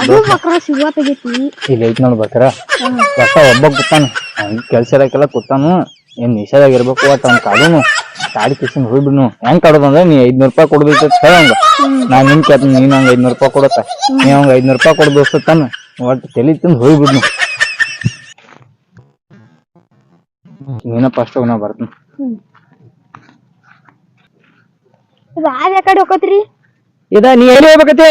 ಅದು ಮಕ್ರ ಸಿಗುವ ತೆಗಿತಿ. ಈಗ ಐತ್ ನೋಡ್ ಬರ್ತಾರ? ಒಬ್ಬ ಕೂತಾನ. ಅವ್ನ್ ಕೂತಾನು. ಏನ್ ನಿಷೇಧಾಗ ಇರ್ಬೇಕು ಒಟ್ಟ ಅವ್ನ್ ಕಾಡುನು? ಕಾಡಿ ಕಿಸಿನ್ ಹೋಗ್ಬಿಡ್ನು. ಹೆಂಗ್ ಕಾಡೋದಂದ್ರ ನೀ ಐದ್ನೂರ್ ರೂಪಾಯಿ ಕೊಡ್ಬೇಕು ಹೇಳಂಗ. ನಾ ನಿನ್ ಕೇಳ್ತೀನಿ, ನೀನ್ ಹಂಗ ಐದ್ನೂರ್ ರೂಪಾಯಿ ಕೊಡತ್ತ. ನೀ ಅವಂಗ ಐದ್ನೂರ್ ರೂಪಾಯಿ ಕೊಡ್ ದೋಸ್ತಾನ ಒಟ್ಟ ತಲಿ ತಿಂದ್ ಹೋಗ್ಬಿಡ್ನು. ನೀನ ಫಸ್ಟ್ ಹೋಗಿ ನಾ ಬರ್ತೀನಿ. ಇದು ಆದ ಆ ಕಡೆ ಹೋಗತ್ರಿ ಇದ ನೀ ಎಲ್ಲಿ ಹೋಗ್ಬೇಕತಿ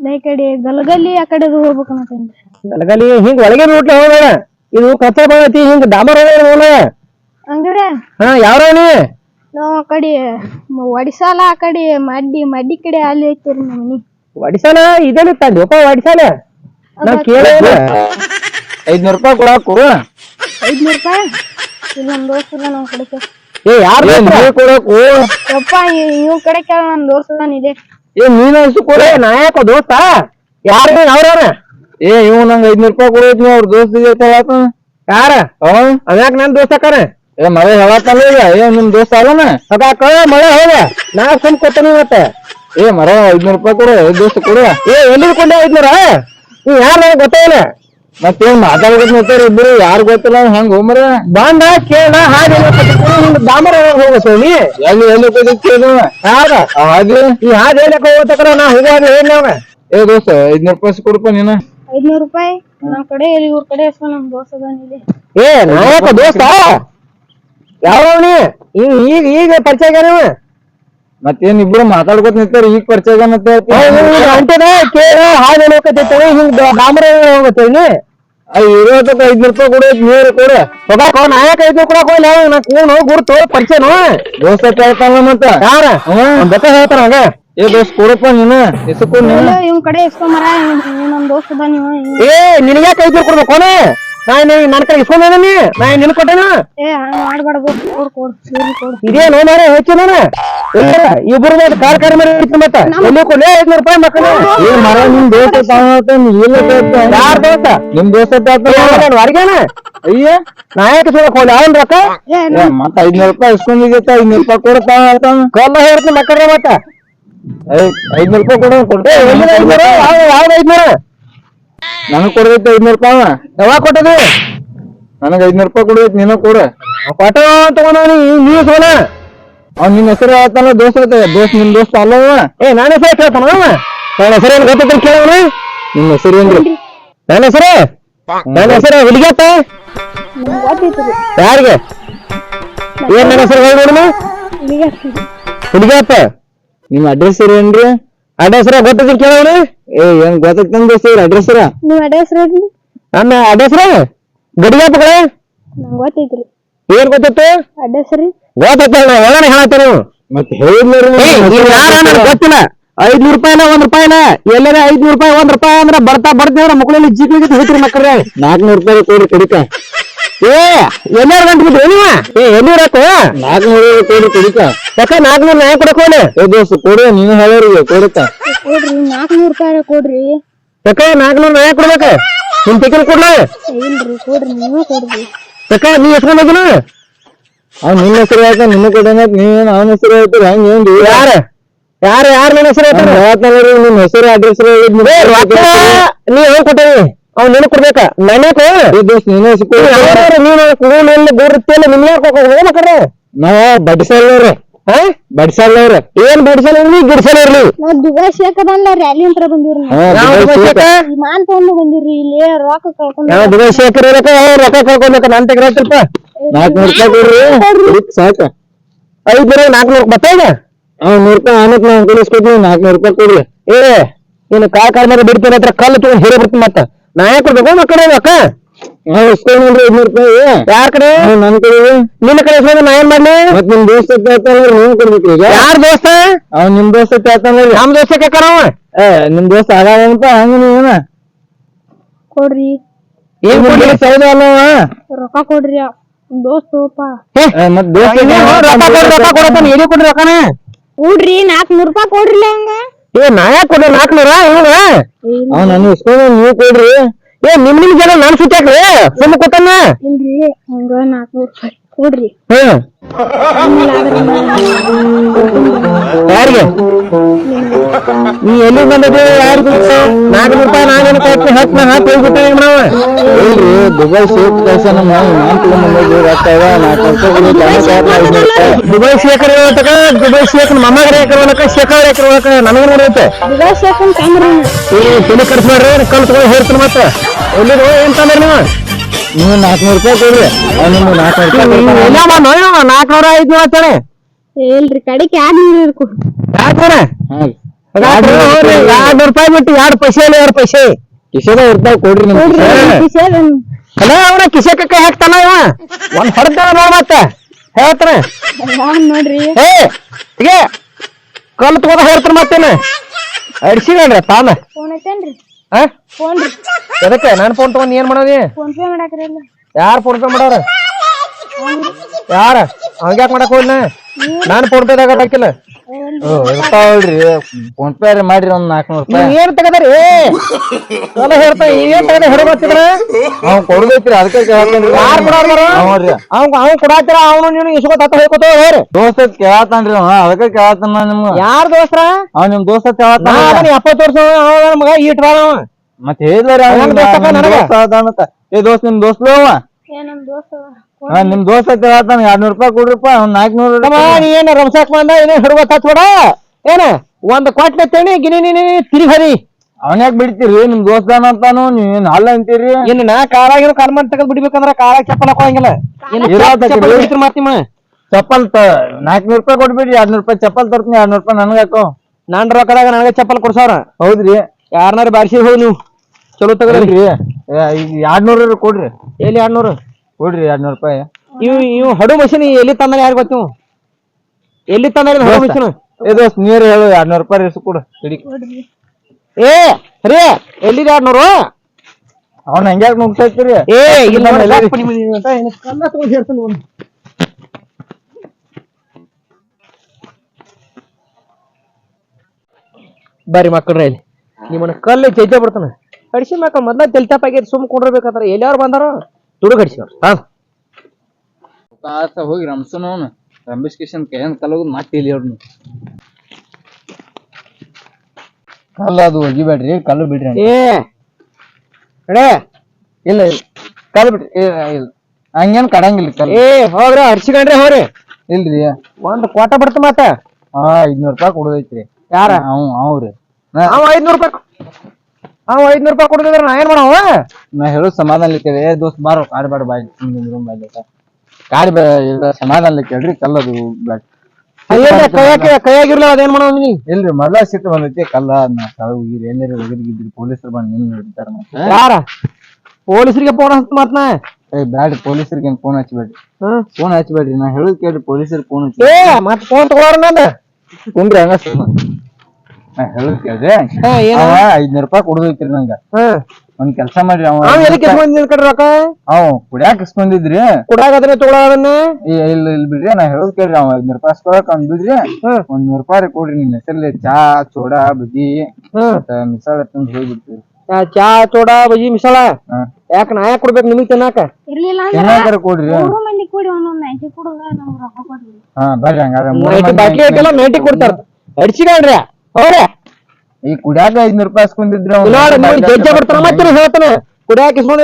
ಈ ಕಡೆ ಗಲಗಲ್ಲಿ ಆ ಕಡೆ ಹೋಗ್ಬೇಕು ಗಲಗಲ್ಲಿ ಗಲಗಲಿ ಹಿಂಗ್ ಒಳಗೆ ರೂಟ್ಲೆ ಹೋಗೋಣ ಇದು ಕಚ್ಚಾ ಬಂದೈತಿ ಹಿಂಗ್ ಡಾಮರ್ ಹೋಗೋಣ ಹಂಗ್ರೆ? ಹಾ ಯಾವ್ರ ನೀ ನಾವ್ ಆ ಕಡೆ ಮ- ಒಡಿಸಾಲ ಆ ಕಡೆ ಮಡ್ಡಿ ಮಡ್ಡಿ ಕಡೆ ಅಲ್ಲಿ ಐತಿರಿ ನಮ್ಮ ಮನಿ. ಒಡಿಸಾಲ? ಇದೇನು ತಂದಿವಪ್ಪ ಒಡಿಸಾಲ? ನಾ ಕೇಳ ಐದ್ನೂರ್ ರೂಪಾಯಿ ಕೊಡಾಕ್ ಕೊಡು ಐದ್ನೂರು ರೂಪಾಯಿ? ಇಲ್ಲ ನಮ್ ದೋಸ್ತದ ನಮ್ ಕಡೆ ಕೇಳ್- ಏ ಯಾರು ನೀ ಕೊಡಾಕು ಯಪ್ಪ ಇವ್ ಕಡೆ ಕೇಳ ನಮ್ ದೋಸ್ತದಾನ ಇದೆ. ಏ ನೀನ ಅನ್ಸು ಕೊಡ. ನಾಯಕ ದೋಸ್ತ? ಯಾರ ಅವ್ರವ್ರ? ಏ ಇವ್ ನಂಗ ಐದ್ನೂರ್ ರೂಪಾಯಿ ಕೊಡೈತಿ ಅವ್ರ ದೋಸ್ತ ಹೇಳಾಕ ಯಾರ? ಅದ್ಯಾಕ ನನ್ ದೋಸ್ತ ಅಕ್ಕಾರ ಏ ಮಳೆ ಹೇಳತ್ತಲ್ಲ ಈಗ. ಏ ನಿಮ್ ದೋಸ್ತ ಅಲ್ಲನ ಅದಾಕ ಮಳೆ ಹೋಗ. ನಾ ಸುಮ್ ಕೊಟ್ಟನಿ ಮತ್ತೆ. ಏ ಮರ ಐದ್ನೂರ್ ರೂಪಾಯಿ ಕೊಡು ಐದ್ ದೋಸ್ತ ಕೊಡು. ಏ ಎಲ್ಲಿ ಕೊಂಡೆ ಐದ್ನೂರ? ನೀ ಯಾರ ನನಗೆ ಗೊತ್ತೇನ ಮತ್ತೇನ್ ಮಾತಾಡ್ಬೇಕು ನೋಡ್ತಾರೆ ಇಬ್ರು? ಯಾರು ಗೊತ್ತಿಲ್ಲ ಹಂಗ ಹೋಮರ ಬಂದ ಕೇಳ ಹಾಗೆ ಬಾಮರ ಹೋಗ ಸೋಮಿ ಎಲ್ಲಿ ಎಲ್ಲಿ ಕೇಳ. ಯಾರ ಹಾಗೆ ಈ ಹಾದ್ ಹೇಳಕ್ ಹೋಗತ್ತಕ್ರ ನಾ ಹೋಗೋದು ಏನ್ ನಾವ ಏ ದೋಸ್ತ ಐದ್ನೂರ್ ರೂಪಾಯಿ ಕೊಡಪ್ಪ ನೀನ. ಐದ್ನೂರು ರೂಪಾಯಿ? ನಮ್ ಕಡೆ ಇಲ್ಲಿ ಇವ್ರ ಕಡೆ ನಮ್ ದೋಸ್ತ ಇದೆ ಏ ನಾಯಕ ದೋಸ್ತ. ಯಾವ ನೀ ಈಗ ಈಗ ಪರಿಚಯ ಆಗ್ಯಾರ. ಮತ್ತೇನ್ ಇಬ್ರು ಮಾತಾಡ್ಕೊತ ನಿಂತಾರ ಈಗ ಪರಿಚಯ ಮತ್ತೆ ಅಂಟೆನ ಕೇಳ ಹಾಗೆ ಹೋಗತ್ತೈತೆ ಹಿಂಗ್ ಡಾಮರ್ ಹೋಗತ್ತೆ ನೀ ಆ ಇರೋದಕ್ಕ ಐದ್ನೂರ್ ರೂಪಾಯಿ ಕೊಡಿ ನೀರು ಕೊಡು. ಹೋಗಾಕ ನಾಯಕ ಐದು ಕೊಡಕ್ ಹೋಗ್ಲಿ? ಅವ ನಾ ಕೂನು ಗುರುತು ಪರಿಚಯನು? ದೋಸ್ತ ಕೇಳ್ತಾನ ಮತ್ತ? ಯಾರ? ಬೆತ್ತ ಹೇಳ್ತಾರ ಹಂಗ? ಏ ದೋಸ್ತ ಕೊಡಪ್ಪ ನೀನು ಎಸಕು ನೀನು. ಇವ್ ಕಡೆ ಎಸ್ಕೊಂಬರ ನಮ್ ಇವ ಇವ್- ಏ ನಿನಗ್ಯಾಕ ಐದು ಕೊಡ್ಬೇಕು ಅವನ ನಾ ನೀ- ನನ್ ಕಡೆ ಇಸ್ಕೊಂಡ ನೀ? ನಾ ನಿನ್ ಕೊಟ್ಟೇನ? ಏ ಹಂಗ ಮಾಡ್ಬಾರ್ದು ಕೊಡ್ ಕೊಡ್ ಇವ್ರಿಗೆ ಕೊಡ್. ಇದೇನು ಮಾರ ಹೆಚ್ಚು ನಾನು ಇಬ್ರು ಮತ್ತೆ ಕಾರ್ ಕಾರ್ ಮೇಲೆ ಇತ್ತು ಮತ್ತ ಎಲ್ಲಿ ಕೊಡ್ಲಿ ಐದ್ನೂರು ರೂಪಾಯಿ ಮಕ್ಕಳು. ಏ ಮರ ನಿಮ್ ದೋಸ್ತ ತಾವ ನೀ ಇಲ್ಲ ಕೇಳ್ತ ಯಾರ್ ದೋಸ್ತ? ನಿಮ್ ದೋಸ್ತ ಹೊರಗೇನ ಅಯ್ಯ. ನಾಯಕ ಸುಳ್ಳು ಕೊಡ್ಲಿ? ಅವನ್ ರೊಕ್ಕ? ಮತ್ತ ಐದ್ನೂರು ರೂಪಾಯಿ ಇಸ್ಕೊಂಡಿದ್ದ ಐದ್ನೂರ್ ರೂಪಾಯಿ ಕೊಡ್ತಾ ಕೊಲ್ಲ ಹೇಳ್ತೀನಿ. ಮಕ್ಕಳ್ರೆ ಮತ್ತ. ಐದ್ನೂರು ರೂಪಾಯಿ ಕೊಡ ಕೊಡ್ತ ಏ ಎಲ್ಲಿ ಐದ್ನೂರು? ಯಾವ ಯಾವ್ದು ಐದ್ನೂರು? ನನಗ್ ಕೊಡೈತಿ ಐದ್ನೂರ್ ರೂಪಾಯಿ. ಯಾವಾಗ ಕೊಟ್ಟದು? ನನಗ್ ಐದ್ನೂರ್ ರೂಪಾಯಿ ಕೊಡೈತಿ ನೀನು ಕೊಡ. ಕೊಟ್ಟ ತಗೊಂಡವನಿ ನೀವು ಸೋನ ಅವ್ನ್ ನಿನ್ ಹೆಸರು ಹೇಳ್ತಾನ ದೋಸ್ತ ದೋಸ್ತ್ ನಿಮ್ಮ ದೋಸ್ತ ಅಲ್ಲ ಏ ನಾನೇ ಹೆಸರು ಕೇಳ್ತಾನ? ನನ್ನ ಹೆಸರು ಏನ್ ಗೊತ್ತಿತ್ತು ಕೇಳವನ? ನಿನ್ ಹೆಸರು ಏನ್ರಿ? ನನ್ನ ಹೆಸರು? ನನ್ನ ಹೆಸರು ಹುಡುಗಿಯತ್ತ? ಯಾರಿಗೆ? ಏನ್ ನನ್ನ ಹೆಸರು ಹೇಳಿ ನೋಡಮ್ಮ ಹುಡುಗಿಯತ್ತ. ನಿಮ್ ಅಡ್ರೆಸ್ ಏನ್ರಿ? ಅಡ್ಡ ಹೆಸರು ಕೇಳವ್ರಿ ಏ ಹೆಂಗ್ ಗೊತ್ತೈತಿ ದೋಸ್ತಿ ಅಡ್ರೆಸ್ರ ಅಡ್ರೆಸ್ ನೀವ್ ಅಡ್ರೆಸ್ ಹೇಳ್ರಿ ನನ್ನ ಕಡೆ ನಂಗ್ ಗೊತ್ತೈತ್ರಿ ಏನ್ ಗೊತ್ತಿತ್ತು? ಅಡ್ರೆಸ್ ರೀ? ಗೊತ್ತೈತ ನಾ ಒಳನೆ ಹೇಳತ್ತೇನೆ ಮತ್ತೆ ಹೇಳಿದ್ರಿ ಗೊತ್ತಿಲ್ಲ. ಐದ್ನೂರು ರೂಪಾಯಿನ ಒಂದ್ ರೂಪಾಯಿನ ಎಲ್ಲರ ಐದ್ನೂರು ರೂಪಾಯಿ ಒಂದ್ ರೂಪಾಯಿ ಅಂದ್ರ ಬರ್ತಾ ಬರ್ತೀವ್ರ ಮಕ್ಕಳಲ್ಲಿ ಜಿಗ್ಲಿ ಹೋಗ್ತಿರಿ ಮಕ್ಕಳ್ರೆ ನಾಲ್ಕನೂರ್ ರೂಪಾಯಿ ಕೊಡ್ರಿ ಕಡಿಕ ಏ ಎಲ್ಲಾರು ಗಂಟು ನೀವ? ಏ ಎಲ್ಲಿರ ನಾಲ್ಕನೂರ್ ಕೊಡ್ರಿ ಕಡಿಕ ಯಾಕ ನಾಲ್ಕುನೂರು ನಾ ಕೊಡಕ್ ಹೋಗ್ಲಿ? ಏ ದೋಸ್ತ ಕೊಡು ನೀನು ಹೇಳೋರಿಗೆ ಕೊಡಕ ಕೊಡ್ರಿ ನಾಲ್ಕನೂರು ರೂಪಾಯಿ ಕೊಡ್ರಿ. ಯಾಕ ನಾಲ್ಕುನೂರು ನ್ಯಾಯ ಕೊಡ್ಬೇಕ? ನಿಮ್ ಟಿಕೆಟ್ ಕೊಡ್ಲ? ಇಲ್ರಿ ಕೊಡ್ರಿ ನೀವೇ ಕೊಡ್ರಿ. ಯಾಕ ನೀ ಎಸ್ಕೊಂಡೋಗಿನ ಅವ್ನ್ ನಿನ್ನ ಹೆಸರು ಹೇಳ್ತಾನ ನಿನ್ನ ಕೊಡಂಗ ನೀನ್ ಅವನ ಹೆಸರು ಹೆಂಗ್ ಏನ್ರಿ? ಯಾರ? ಯಾರ ಯಾರ ನನ್ನ ಹೆಸರು ಆಯ್ತಾರ ನಿಮ್ ಹೆಸರು ಅಡ್ರೆಸ್ ನೀ ಹೆಂಗ್ ಕೊಟ್ಟೇವಿ ಅವ್ನ್ ನಿನಗ್ ಕೊಡ್ಬೇಕ? ನನಕ ನೀನು ನೀನು ನಿಮ್ಗೆ ಹೋಗ ಮಕ್ಕಳ್ರೆ ನಾವ ಬಡ್ಸಲ್ಲವ್ರ ಹಾ ಬಡ್ಸಲ್ಲವ್ರ ಏನ್ ಬಡಿಸಲ್ಲ? ಇರ್ಲಿ ಗಿಡಿಸಲ ಇರ್ಲಿ. ನಾವ್ ದುಬೈ ಶೇಖದಲ್ಲ ರ್ಯಾಲಿ ಅಂತ ಬಂದಿವ್ರಿ ನಾವು. ಯಾವ ದುಬೈ ಶೇಖ? ವಿಮಾನ ತಗೊಂಡು ಬಂದಿವ್ರಿ ಇಲ್ಲಿ ರೊಕ್ಕ ಕಳ್ಕೊಂಡ್ ಶೇಖರ್ ಇರಕ ರೊಕ್ಕ ನಾನ್ ನಾಲ್ಕನೂರ್ ರೂಪಾಯಿ ಕೊಡ್ರಿ. ಸಾಕ. ಐದ್ ಬರೀ ನಾಲ್ಕುನೂರು ಬತ್ತ ಈಗ ನೂರ್ ರೂಪಾಯಿ ಆನಕ್ ನಾನ್ ಕೊಡಿಸ್ಕೊಡ್ತೀನಿ ನಾಲ್ಕನೂರ್ ರೂಪಾಯಿ ಕೊಡ್ರಿ. ಏ ನೀನು ಕಾಲ್ ಕಾಲ್ ಮೇಲೆ ಬಿಡ್ತೇನೆ ಹತ್ರ ಕಲ್ಲು ತಗೊಂಡ್ ಹೇಳಿ ಬರ್ತೀನಿ ಮತ್ತ. ನಾ ಯಾಕೆ ಕೊಡ್ಬೇಕು? ಮಕ್ಕಳ ಅಕ್ಕ ನಾವ್ ಇಸ್ಕೊಂಡ್ರಿ ಐದ್ನೂರ್ ರೂಪಾಯಿ. ಯಾರ ಕಡೆ? ನನ್ ಕಡೆ ನಿನ್ನ ಕಡೆ ಇಸ್ಕೊಂಡು ನಾ ಏನ್ ಮಾಡ್ಲಿ? ಮತ್ ನಿಮ್ ದೋಸ್ತ ಹೇಳ್ತಾನಲ್ರಿ ನೀವ್ ಕೊಡ್ಬೇಕು ಈಗ. ಯಾರ ದೋಸ್ತ? ಅವ್ ನಿಮ್ ದೋಸ್ತ ನಮ್ ದೋಸ್ತಕ್ಕೆ ಕಣವ ಏ ನಿಮ್ ದೋಸ್ತ ಆಗಾವನಪ್ಪ ಹಂಗ ನೀವೇನ ಕೊಡ್ರಿ. ಏನ್ ಕೊಡ್ಲಿ? ಸೌದ ಅಲ್ಲವ ರೊಕ್ಕ ಕೊಡ್ರಿ. ದೋಸ್ತಪ್ಪ ಏ, ಮತ್ ದೋಸ್ತ ರೊಕ್ಕ ಕೊಡ್ರಿ ರೊಕ್ಕನ? ಕೊಡ್ರಿ ನಾಲ್ಕನೂರು ರೂಪಾಯಿ ಕೊಡ್ರಿ ಹಂಗ. ಏ ನಾ ಯಾಕೆ ಕೊಡ್ರಿ ನಾಲ್ಕುನೂರ ನನ್ ಇಸ್ಕೊಂಡ್ ನೀವ್ ಕೊಡ್ರಿ. ಏ ನಿಮ್ ನಿಮ್ ಜನ ನಾನು ಸುತ್ತಾಕ್ರಿ ಸುಮ್ಮ ಕೊಟ್ಟನ ಇಲ್ರಿ ಹಂಗ ನಾಲ್ಕನೂರು ರೂಪಾಯಿ. ಕೊಡ್ರಿ. ಯಾರಿಗೆ? ನೀ ಎಲ್ಲಿ ಬಂದದ್ದು? ಯಾರು ಗೊತ್ತು? ನಾಲ್ಕು ರೂಪಾಯಿ ನಾಲ್ಕು ರೂಪಾಯಿ ಹತ್ತು ನಾ ಹಾಕಿ ಹೋಗ್ಬಿಟ್ಟೆ ನಾವು ಇಲ್ರಿ ದುಬೈ ಸೇಫ್ ಕೆಲಸ ನಮ್ಮ ನಾಲ್ಕು ದುಬೈ ಶೇಖರ್ ತಕ ದುಬೈ ಶೇಖರ್ ಮಮ್ಮಗರ ಎಕರೆ ಒಳಕ ಶೇಖರ್ ಏಕರ್ ಒಳಕ ನನಗೆ ನೋಡೈತೆ ದುಬೈ ತಂದ್ರಿ ಈ ತಲೆ ಕಟ್ಸ್ಬೇಡ್ರಿ ಕಲ್ತ್ಕೊಂಡು ಹೇಳ್ತೀನಿ ಮತ್ತೆ ಎಲ್ಲಿ ಏನ್ ತಂದ್ರಿ ನೀವು? ನೀವು ನಾಲ್ಕುನೂರು ರೂಪಾಯಿ ಕೊಡ್ರಿ. ಅವ್ನು ನಿಮ್ಗೆ ನಾಲ್ಕುನೂರು ರೂಪಾಯಿ ಕೊಡ್ತಾನೆ. ಎಲ್ಲ ಬಂದು ನಾಲ್ಕುನೂರ ಐದು ಅಂತಾನೆ. ಇಲ್ರಿ ಕಡೆಗೆ ಯಾರು ನೀರು ಇರ್ಕು ಯಾಕಂದ್ರೆ ಹಾ ಎರಡು ರೂಪಾಯಿ ಬಿಟ್ಟು ಎರಡು ಪೈಸೆ ಇಲ್ಲ ಎರಡು ಪೈಸೆ. ಕಿಶೆದಾಗ ಇರ್ತಾವ ಕೊಡ್ರಿ ನಿಮ್ಗೆ. ಅಲ್ಲ ಅವನ ಕಿಸೆಕ ಕೈ ಹಾಕ್ತಾನ ಇವ. ಒಂದ್ ಹೊಡೆದ ನೋಡ್ ಮತ್ತೆ. ಹೇಳ್ತಾನೆ. ನೋಡ್ರಿ? ಏ ಹೀಗೆ ಕಲ್ಲು ತಗೋದ ಹೇಳ್ತಾನೆ ಮತ್ತೇನೆ. ಅಡ್ಸಿಗಣ್ರಿ ತಾನ ಫೋನ್ ಹಾ? ಫೋನ್ ಎದಕ್ಕೆ? ನಾನು ಫೋನ್ ತಗೊಂಡ್ ಏನ್ ಮಾಡೋದಿ? ಫೋನ್ ಪೇ ಯಾರು ಫೋನ್ ಪೇ ಮಾಡೋರ? ಯಾರ? ಹಂಗ್ಯಾಕ್ ಮಾಡಕ್ ಹೋಗ್ಲಿ ನಾನು ಫೋನ್ ಪೇದಾಗ ಹಾಕಿಲ್ಲ. ಇರ್ತಾವಲ್ರಿ ಫೋನ್ ಪೇ ರೀ ಮಾಡ್ರಿ ಒಂದ್ ನಾಲ್ಕನೂರು ರೂಪಾಯಿ. ಏನ್ ತಗದ್ರಿ? ಚಲೋ ಹೇಳ್ತಾ ಏನ್ ತಗದ ಹಿಡಬತ್ತಿದ್ರ ಅವ್ನ್ ಕೊಡ್ಬೇಕ್ರಿ ಅದಕ್ಕೆ ಕೇಳ್ತೇನ್ರಿ ಯಾರ್ ಕೊಡೋರ್ ಅವ್ರಿ ಅವ್ನ್ ಅವ್ನ್ ಕೊಡಾತಿರ ಅವನು ನೀನು ಇಸ್ಕೊತ ಹೇಳ್ಕೊತ ಹೇಳ್ರಿ ದೋಸ್ತ ಕೇಳತಾನ್ರಿ ಅವ ಅದಕ್ಕೆ ಕೇಳತಾನ ನಿಮ್ಗ. ಯಾರ್ ದೋಸ್ತ್ರ ಅವ್ ನಿಮ್ ದೋಸ್ತ ಕೇಳತಾನ ಅದನ್ನ ಎಪ್ಪತ್ತು ವರ್ಷ ಅವ ಮಗ ಈಟ್ ಬಾಳ ಅವ. ಮತ್ತೆ ಹೇಳಿದ್ರಿ? ದೋಸ್ತ ಏ ದೋಸ್ತ್ ನಿಮ್ ದೋಸ್ತ ಅವ? ನಮ್ ದೋಸ್ತ ಹಾ ನಿಮ್ ದೋಸ್ತ ಕೇಳತ್ತಾನ ಎರಡ್ನೂರು ರೂಪಾಯಿ ಕೊಡ್ರಿಪ್ಪ ಒಂದ್ ನಾಲ್ಕನೂರು ನೀ ಏನ ರಂಸಾಕ್ ಬಂದ? ಏನೇ ಹಿಡ್ಕೊತ ಬಿಡ? ಏನ ಒಂದ್ ಕೊಟ್ಲೆ ತೇಣಿ ಗಿನಿ ನೀನಿ ತಿರುಗಿ ಹರಿ. ಅವನ್ ಯಾಕೆ ಬಿಡ್ತೀರಿ? ನಿಮ್ ದೋಸ್ತಾನ ಅಂತಾನು ನೀನ್ ಹಲ್ಲ ಅಂತೀರಿ? ಇನ್ನು ನಾ ಕಾಲಾಗಿರೋ ಕಾಲ್ ಮಾಡಿ ತೆಗೆದ್ ಬಿಡ್ಬೇಕಂದ್ರ ಕಾಲಾಗ ಚಪ್ಪಲ್ ಹಾಕೋಂಗಿಲ್ಲ ಮಾತಿಮ. ಚಪ್ಪಲ್ ನಾಲ್ಕುನೂರು ರೂಪಾಯಿ ಕೊಡ್ಬಿಡ್ರಿ ಎರಡ್ನೂರು ರೂಪಾಯಿ ಚಪ್ಪಲ್ ತರ್ತೀನಿ ಎರಡ್ನೂರು ರೂಪಾಯಿ ನನಗೆ ಹಾಕೋ. ನಾನ್ ರೊಕ್ಕದಾಗ ನನಗೆ ಚಪ್ಪಲ್ ಕೊಡ್ಸವ್ರ. ಹೌದ್ರಿ. ಯಾರನ್ನಾರು ಬಾರಿಸಿ ಹೋಗಿ ನೀವು. ಚಲೋ ತಗೊಳ್ರಿ. ಎರಡ್ನೂರ ಕೊಡ್ರಿ. ಎಲ್ಲಿ ಎರಡ್ನೂರು? ಕೊಡ್ರಿ ಎರಡ್ನೂರು ರೂಪಾಯಿ. ಇವ್ ಇವ್ ಹಡು ಮಷಿನ್ ಎಲ್ಲಿ ತಂದಾನ ಯಾರು ಗೊತ್ತು ಎಲ್ಲಿ ತಂದ್ರೆ ಹಡು ಮಷಿನ್? ಇದು ನೀರು ಹೇಳು ಎರಡ್ನೂರು ರೂಪಾಯಿ ರೇಸು ಕೊಡು ಹಿಡಿ ಏ ರೇ ಎಲ್ಲಿ ಎರಡ್ನೂರು? ಅವ್ನ ಹಂಗ್ಯಾಕ್ ನುಗ್ಸೈತಿರಿ ಏ ಇಲ್ಲ ತಗೊಂಡ್ ಹೇಳ್ತಾನೆ. ಬರ್ರಿ ಮಕ್ಕಳ್ರಿ ಇಲ್ಲಿ. ನಿಮ್ಮನ್ನ ಕಲ್ಲು ಜಜ್ಜೆ ಬಿಡ್ತಾನ. ಕಡಿಸಿ ಮಕ್ಕಳು ಮೊದ್ಲ ತೆಲ್ತಾಪ್ ಆಗೈತಿ ಸುಮ್ ಕುಂಡ್ರಬೇಕಾದ್ರ ಎಲ್ಲಾರು ಬಂದಾರ? ತುಡುಗ್ ಕಡಿಸಿವ್ರು ಹಾ ಆತ ಹೋಗಿ ರಂಸನ ಅವನು. ರಂಬೇಶ್ ಕಿಶನ್ ಕೈಯನ್ ಕಲೋದು ಮತ್ತೆ ಇಲ್ಲಿ ಅವ್ರನ್ನ ಕಲ್ಲು ಅದು ಒಗಿಬೇಡ್ರಿ ಕಲ್ಲು ಬಿಡ್ರಿ ಏ ಇಲ್ಲ ಇಲ್ಲ. ಕಲ್ಲು ಬಿಡ್ರಿ ಏ, ಇಲ್ಲ. ಹಂಗೇನ್ ಕಡಂಗಿಲ್ಲ ಕಲ್ಲು. ಏ ಹೋಗ್ರಿ ಹಡ್ಸಿಕೊಂಡ್ರಿ ಹೋಗ್ರಿ. ಇಲ್ರಿ. ಒಂದ್ ಕೋಟ ಬರ್ತ ಮತ್ತ? ಹಾ ಐದ್ನೂರ್ ರೂಪಾಯಿ ಕೊಡೋದೈತ್ರಿ. ಯಾರ? ಅವ್ ಅವ್ರಿ. ಅವ ಐದ್ನೂರ್ ರೂಪಾಯಿ ಅವ ಐದ್ನೂರು ರೂಪಾಯಿ ಕೊಡ್ತಿದ್ರೆ ನಾ ಏನ್ ಮಾಡವ ನಾ ಹೇಳು ಸಮಾಧಾನ ಕೇಳಿ. ಏ ದೋಸ್ತ್ ಬಾರೋ ಕಾಡ್ ಬೇಡ ಬಾಯ್ ರೂಮ್ ಬಾಯ್ ಕಾಡ್ ಬೇಡ ಇಲ್ಲ ಸಮಾಧಾನ ಕೇಳ್ರಿ ಕಲ್ಲದು ಅಯ್ಯಲ್ಲ ಕೈಯಾಗ ಕೈಯಾಗಿರ್ಲ ಅದೇನ್ ಮಾಡವ ನೀ ಇಲ್ರಿ ಮೊದಲ ಸಿಟ್ಟು ಬಂದೈತಿ ಕಲ್ಲ ನಾ ತಳಗ್ ಹೋಗಿರಿ ಎಲ್ಲಾರು ಒಗದಿಗಿದ್ರಿ ಪೊಲೀಸರು ಬಂದು ನಿಮ್ ಹಿಡಿತಾರ ಮತ್ತೆ. ಯಾರ? ಪೊಲೀಸರಿಗೆ ಫೋನ್ ಹಚ್ಚ ಮತ್ ನಾ ಏ ಬ್ಯಾಡ್ರಿ ಪೊಲೀಸರಿಗೆ ಫೋನ್ ಹಚ್ಬೇಡ್ರಿ ಹ್ಮ್. ಫೋನ್ ಹಚ್ಬೇಡ್ರಿ ನಾ ಹೇಳುದ್ ಕೇಳ್ರಿ ಪೊಲೀಸರಿಗೆ ಫೋನ್ ಹಚ್ಚಿ. ಏ ಮತ್ ಫೋನ್ ತಗೋರ ನಾನು ಕುಂದ್ರಿ ಹಂಗ ಐದ್ನೂರ್ ರೂಪಾಯಿ ಕೊಡೋದೈತ್ರಿ ನಂಗ. ಹ್ಮ್ ಒಂದ್ ಕೆಲ್ಸ ಮಾಡ್ರಿ ಅವ. ಅವ್ ಎದಕ್ಕೆ ಎಸ್ಕೊಂಡ್ ನಿನ್ ಕಡೆ ರೊಕ್ಕ ಅವ್ ಕುಡ್ಯಾಕ ಇಸ್ಕೊಂಡಿದ್ರಿ. ಅದನ್ನ ತಗೊಳೋದನ್ನ ಇಲ್ಲ ಇಲ್ಲ ಬಿಡ್ರಿ ನಾ ಹೇಳೋದ್ ಕೇಳ್ರಿ ಅವ ಐದ್ನೂರ್ ರೂಪಾಯಿ ಇಸ್ಕೊಳಕ್ ಬಿಡ್ರಿ. ಹ್ಮ್. ಒಂದ್ ನೂರ್ ರೂಪಾಯಿ ಕೊಡ್ರಿ ನಿನ್ ಹೆಸರ್ಲಿ ಚಾ ಚೋಡಾ ಬಜ್ಜಿ ಮಿಸಾಳ ತಂದ್ ಹೋಗ್ಬಿಡ್ತೀವಿ. ಚಾ ಚೋಡಾ ಬಜಿ ಮಿಸಳ ಹಾ. ಯಾಕ ನಾ ಯಾಕೆ ಕೊಡ್ಬೇಕು ನಿಮಗ್ ತಿನ್ನಾಕ? ಕೊಡ್ರಿ. ಹಾ ಬರ್ರಿ ಹಂಗಾರ ನೈಂಟಿ ಕೊಡ್ತಾರ. ಅಡ್ಸಿಗಳ್ರಿ. ಹೋಗ್ರಿ. ಈ ಕುಡ್ಯಾಕ ಐದ್ನೂರ್ ರೂಪಾಯಿ ಇಸ್ಕೊಂಡಿದ್ರಿ ನೋಡಿ ಜಜ್ಜ ಬಿಡ್ತಾರ ಮತ್ತೆ ಹೇಳ್ತಾನೆ. ಕುಡಿಯಾಕ ಇಸ್ಕೊಂಡು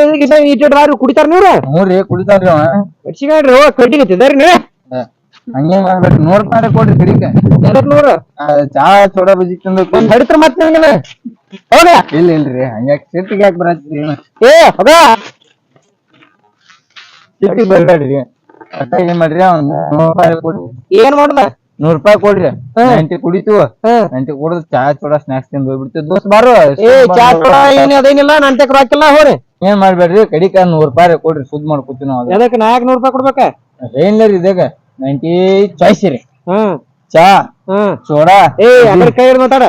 ಇಟ್ಟು ಕುಡಿತಾರ ನೀವ್ರ? ಮೂರಿ ಕುಡಿತಾರ್ರಿ ಅವ ಕಟ್ಟಿ ಹೋಗ ಕಟ್ಟಿಗೆ ತಿದ್ದಾರಿ ನೀವು ಮಾಡ್ಬೇಡ್ರಿ ನೂರ್ ರೂಪಾಯಿ ಕೊಡ್ರಿ ಕಡಿಕ. ಎರಡ್ ನೂರು. ಚಾ ಚೋಡ ಬಜ್ಜಿ ತಂದು ಹಡಿತ್ರ ಮತ್ತೆ ನಿಮ್ಗೆ ಹೋಗ ಇಲ್ಲ ಇಲ್ರಿ ಹಂಗ್ಯಾಕ್ ಸಿಟ್ಟಿಗೆ ಯಾಕೆ ಬರತ್ತೀರಿ ಏ ಹೋಗ ಸಿಟ್ಟಿಗೆ ಬರ್ಬೇಡ್ರಿ. ಅಷ್ಟ ಏನ್ ಮಾಡ್ರಿ ಅವ್ನ? ನೂರ್ ರೂಪಾಯಿ ಕೊಡ್ರಿ ಏನ್ ಮಾಡ್ದ? ನೂರ್ ರೂಪಾಯಿ ಕೊಡ್ರಿ. ನೈಂಟಿ ಕುಡಿತೀವ? ಎಂಟಿ ನೈಂಟಿ ಕುಡಿದ್ ಚಾ ಚೋಡಾ ಸ್ನಾಕ್ಸ್ ತಿಂದು ಹೋಗ್ಬಿಡ್ತೀವಿ. ದೋಸ್ತ್ ಬಾರೋ ಏ ಚಾ ಚೂಡ ಏನ್ ಅದೇನಿಲ್ಲ ನನ್ ತೆಕ್ ರೊಕ್ಕಿಲ್ಲ ಹೋರಿ. ಏನ್ ಮಾಡ್ಬೇಡ್ರಿ? ಕಡಿಕ ನೂರ್ ರೂಪಾಯಿ ಕೊಡ್ರಿ ಸುದ್ ಮಾಡ್ಕೊತೀವಿ ನಾವು ಅದಕ್ಕೆ ನಾಲ್ಕು ನೂರ್ ರೂಪಾಯಿ ಕೊಡ್ಬೇಕ? ಏನ್ಲರಿ ಇದಾಗ? ನೈಂಟಿ ಚಾಯ್ಸ್ ರೀ. ಹ್ಮ್ ಚಾ ಹ್ಮ್ ಚೋಡಾ ಏ ಅದ್ರ ಕೈ ಮಾತಾಡ.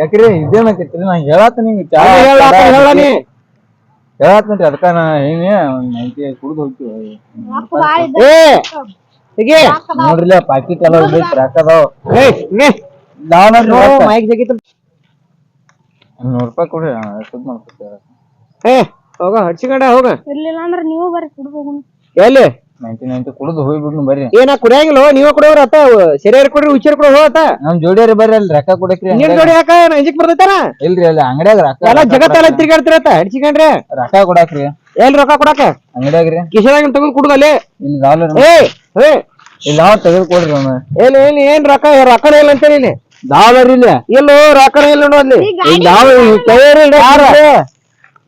ಯಾಕ್ರಿ? ಇದೇನಕೈತ್ರಿ? ನಾ ಹೇಳತ್ತ ನಿಂಗೆ ಚಾ ಅದೇ ಹೇಳ ಚೋಡಾ ಹೇಳ ನೀ. ಹೇಳತ್ನಂರಿ ಅದಕ್ಕ ನಾ ಏನೇ ಒಂದ್ ನೈಂಟಿ ಕುಡ್ದು ಹೋಗ್ತೀವಿ. ಏ ನೋಡ್ರಿಲ್ಲ ಪಾಕಿಟ್ ಎಲ್ಲ. ಮೈಕ್ ನೂರ್ ರೂಪಾಯಿ ಕೊಡ್ರಿ ಸುದ್ ಏ ಹೋಗ ಹಡ್ಸಿಕೊಂಡ ಹೋಗ. ಇರ್ಲಿಲ್ಲ ಅಂದ್ರೆ ನೀವು ಬರ್ರಿ ಕುಡ್ದು ಹೋಗುನು ಎಲ್ಲಿ? ನೈಂಟಿ ನೈಂಟಿ ಕುಡಿದು ಹೋಗ್ಬಿಡ್ನು ಬರ್ರಿ. ಏನ ಕುಡಿಯಂಗಿಲ್ಲ ನೀವ ಕುಡಿಯೋರ ಅತ್ತ? ಕೊಡ್ರಿ ಕೊಡೋ ನಮ್ ಜೋಡಿಯರಿ ಬರ್ರಿ ಅಲ್ಲಿ ರೊಕ್ಕ ಕೊಡಕ್ರಿ ನಿನ್ ಜೋಡಿ ಯಾಕ ಅಂಜಿಕ್ ಬರ್ತೈತಾನ? ಇಲ್ರಿ ಅಲ್ಲಿ ಅಂಗಡ್ಯಾಗ ರೊಕ್ಕ ಎಲ್ಲ ಜಗತ್ತೆಲ್ಲ ತಿರ್ಗಾಡ್ತಿರತ್ತ ಹಡ್ಸಿಕೊಂಡ್ರೆ? ರೊಕ್ಕ ಕೊಡಾಕ್ರಿ. ಎಲ್ ರೊಕ್ಕ ಕೊಡಾಕ? ಅಂಗಡ್ಯಾಗ್ರಿ. ಕಿಶದಾಗ ತಗೊಂಡ್ ಕುಡ್ದಲ್ಲಿ ಇಲ್ಲಿ ಏ ಏ ಇಲ್ಲಿ ನಾವ್ ತೆಗೆದು ಕೊಡ್ರಿ ಅವ್ನ ಏನ್ ಏನ್ ಏನ್ ರೊಕ್ಕ ರೊಕ್ಕನೇ ಇಲ್ಲ ಅಂತ ಇಲ್ಲಿ? ದಾವ್ಲರಿ ಇಲ್ಲ? ಎಲ್ಲೋ ರೊಕ್ಕ ಇಲ್ಲ ನೋಡು ಅಲ್ಲಿ. ಇಲ್ಲಿ ದಾವ್ ಕೈಯರಿ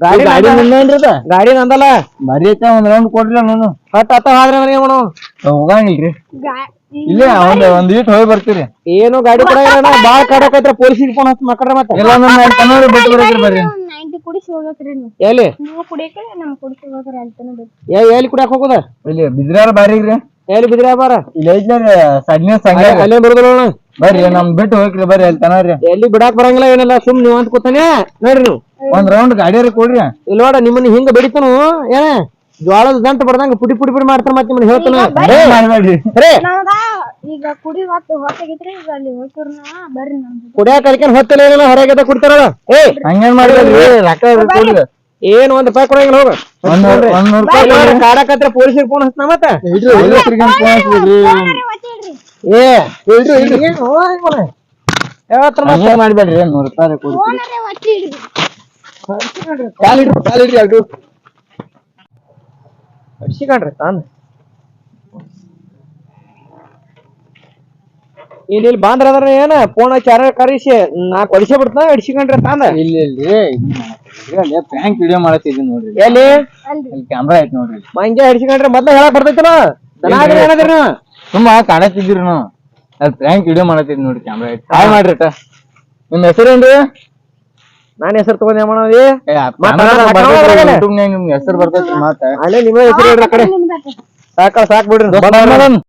ಗಾಡಿ ಗಾಡಿ ನಿಂದೇನ್ರಿ ಅದ ಗಾಡಿ ನಂದಲ್ಲ. ಮರಿ ಐತೆ ಒಂದ್ ರೌಂಡ್ ಕೊಡ್ರಿ ನಾನು ಹತ್ತ ಹತ್ತ ಆದ್ರೆ ಏನ್ ಮಾಡೋಣ ಹೋಗಂಗಿಲ್ರಿ. ಇಲ್ಲ ಇಲ್ಲೇ ಒಂದ್ ಒಂದ್ ಈಟ್ ಹೋಗಿ ಬರ್ತೀರಿ. ಏನು ಗಾಡಿ ಕೊಡಂಗಿಲ್ಲ ಬಾಳ ಕಾಡಕೈತ್ರ ಪೊಲೀಸ್ ಫೋನ್ ಹಚ್ಚಿ ಮಕ್ಕಳ ಮತ್ತೆ. ಇಲ್ಲ ನಮ್ಮ ಕನ್ನಡ ಬಿಟ್ಟು ಬರಕ್ರಿ ಬರ್ರಿ. ಎಲ್ಲಿ? ಎಲ್ಲಿ ಕುಡಿಯಕ್ ಹೋಗುದ? ಇಲ್ಲಿ ಬಿದ್ರಾರ ಬಾರಿಗ್ರಿ. ಎಲ್ಲಿ ಬಿದ್ರಿ ಬಾರ ಇಲ್ಲಿ ಸಂಘ ಅಲ್ಲೇ ಬರುದಿಲ್ಲ ಅಣ್ಣ. ಬರ್ರಿ ನಮ್ ಬಿಟ್ಟು ಹೋಗ್ರಿ ಬರ್ರಿ ಅಲ್ಲಿ ತನರಿ ಎಲ್ಲಿ ಬಿಡಾಕ್ ಬರಂಗಿಲ್ಲ ಏನಿಲ್ಲ ಸುಮ್ ನೀವ್ ಅಂತ ಕೂತಾನೆ ನೋಡ್ರಿ ನೀವು. ಒಂದ್ ರೌಂಡ್ ಗಾಡಿಯಾರ ಕೊಡ್ರಿ. ಇಲ್ಲಿ ನೋಡ ನಿಮ್ಮನ್ನ ಹಿಂಗ ಬೆಡಿತನು ಏನ? ಜ್ವಾಳದ ದಂಟ ಬಡ್ದಂಗ ಪುಡಿ ಪುಡಿ ಪುಡಿ ಮಾಡ್ತಾರ ಮತ್ತೆ ನಿಮ್ಮನ್ನ ಹೇಳ್ತಾನ. ಈಗ ಕುಡಿ ಹೊತ್ತು ಹೊತ್ತಾಗಿತ್ರಿ ಈಗ ಅಲ್ಲಿ ಹೋಗ್ತಿರ್ ನಾ ಬರ್ರಿ ನಮ್ದು. ಕುಡಿಯಾಕ ಕಲಿಕೆ ಹೊತ್ತಲ್ಲ ಏನಿಲ್ಲ ಹೊರಗೆದ ಕುಡ್ತಾರಲ್ಲ. ಏ ಹಂಗೇನ್ ಮಾಡ್ಬೇಡ್ರಿ ರೊಕ್ಕ ಕೊಡ್ರಿ ಏನ್ ಒಂದ್ ರೂಪಾಯಿ ಕೊಡಂಗಿಲ್ಲ ಹೋಗ. ಕಾಡಕತ್ರ ಪೊಲೀಸಿಗೆ ಫೋನ್ ಹಚ್ಚ ಮತ್ತ? ಏ. ಯಾವತ್ತರ ಮತ್ತೆ? ಮಾಡ್ಬೇಡ್ರಿ ನೂರ್ ರೂಪಾಯಿ ಹಿಡ್ದು ಕಾಲಿಡ್ರಿ ಕಾಲಿಡ್ರಿ ಅಲ್ರಿ ಅಡ್ಸಿಕಣ್ರಿ ತಾಂದ್ ಇಲ್ಲಿ ಇಲ್ಲಿ ಬಾಂದ್ರ ಅದ್ರ ಏನ ಫೋನ್ ಹಚ್ಚಿ ಯಾರ ಕರೆಸಿ ವರ್ಷ ಕೊಡಿಸೇ ಬಿಡ್ತಾನ ಅಡ್ಸಿಕಣ್ರಿ ತಾಂದ ಇಲ್ಲಿ ಇಲ್ಲಿ ಪ್ರ್ಯಾಂಕ್ ವಿಡಿಯೋ ಮಾಡತ್ತಿದ್ವಿ ನೋಡ್ರಿ. ಎಲ್ಲಿ? ಇಲ್ಲಿ ಕ್ಯಾಮ್ರಾ ಐತಿ ನೋಡ್ರಿ. ಮಂಗೆ ಅಡ್ಸಿಕಣ್ರಿ ಮೊದ್ಲ ಹೇಳಕ್ ಬರ್ತೈತನ? ದನಾಗ್ರಿ ಏನದ್ರಿ? ನೀವು ಸುಮ್ಮ ಕಾಣತ್ತಿದ್ರಿ ನಾವು. ಅಲ್ಲಿ ಪ್ರ್ಯಾಂಕ್ ವಿಡಿಯೋ ಮಾಡತ್ತಿದ್ ನೋಡ್ರಿ ಕ್ಯಾಮ್ರಾ ಐತಿ. ಕಾಲ್ ಮಾಡ್ರಿ ಅಟ್ಟ. ನಿಮ್ ಹೆಸರೇನ್ರಿ ನಾನ್ ಹೆಸರು ತಗೊಂಡ್ ಏನ್ ಮಾಡೋದಿ ನಿಮ್ ಹೆಸರು ಬರ್ತೈತಿ ಮಾತ. ಅಲ್ಲೇ ನಿಮ್ಮ ಹೆಸರು ಹೇಳ್ರಿ ಕಡೆ. ಸಾಕ ಸಾಕ್ ಬಿಡ್ರಿ.